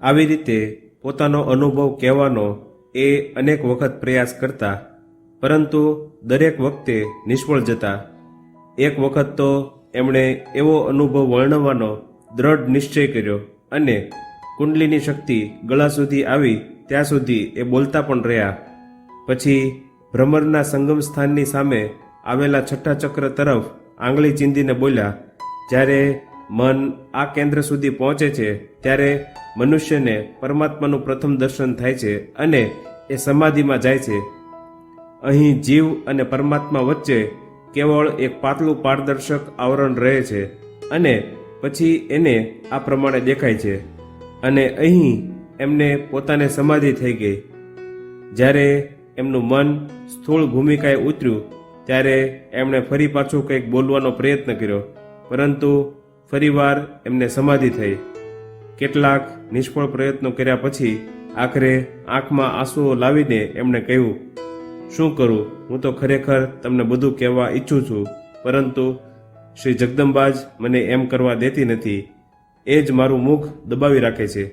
આવી રીતે પોતાનો અનુભવ કહેવાનો એ અનેક વખત પ્રયાસ કરતા, પરંતુ દરેક વખતે નિષ્ફળ જતા. એક વખત તો એમણે એવો અનુભવ વર્ણવવાનો દ્રઢ નિશ્ચય કર્યો અને કુંડલીની શક્તિ ગળા સુધી આવી ત્યાં સુધી એ બોલતા પણ રહ્યા. પછી ભ્રમરના સંગમ સ્થાનની સામે આવેલા છઠ્ઠા ચક્ર તરફ આંગળી ચીંધીને બોલ્યા, જ્યારે મન આ કેન્દ્ર સુધી પહોંચે છે, ત્યારે મનુષ્યને પરમાત્માનું પ્રથમ દર્શન થાય છે અને એ સમાધિમાં જાય છે. અહીં જીવ અને પરમાત્મા વચ્ચે કેવળ એક પાતળું પારદર્શક આવરણ રહે છે અને પછી એને આ પ્રમાણે દેખાય છે અને અહીં એમને પોતાને સમાધિ થઈ ગઈ. જ્યારે એમનું મન સ્થૂળ ભૂમિકાએ ઉતર્યું, ત્યારે એમણે ફરી પાછું કંઈક બોલવાનો પ્રયત્ન કર્યો, પરંતુ ફરીવાર એમને સમાધિ થઈ. કેટલાક નિષ્ફળ પ્રયત્નો કર્યા પછી આખરે આંખમાં આંસુઓ લાવીને એમણે કહ્યું, શું કરું? હું તો ખરેખર તમને બધું કહેવા ઈચ્છું છું, પરંતુ શ્રી જગદંબાજ મને એમ કરવા દેતી નથી. એ જ મારું મુખ દબાવી રાખે છે.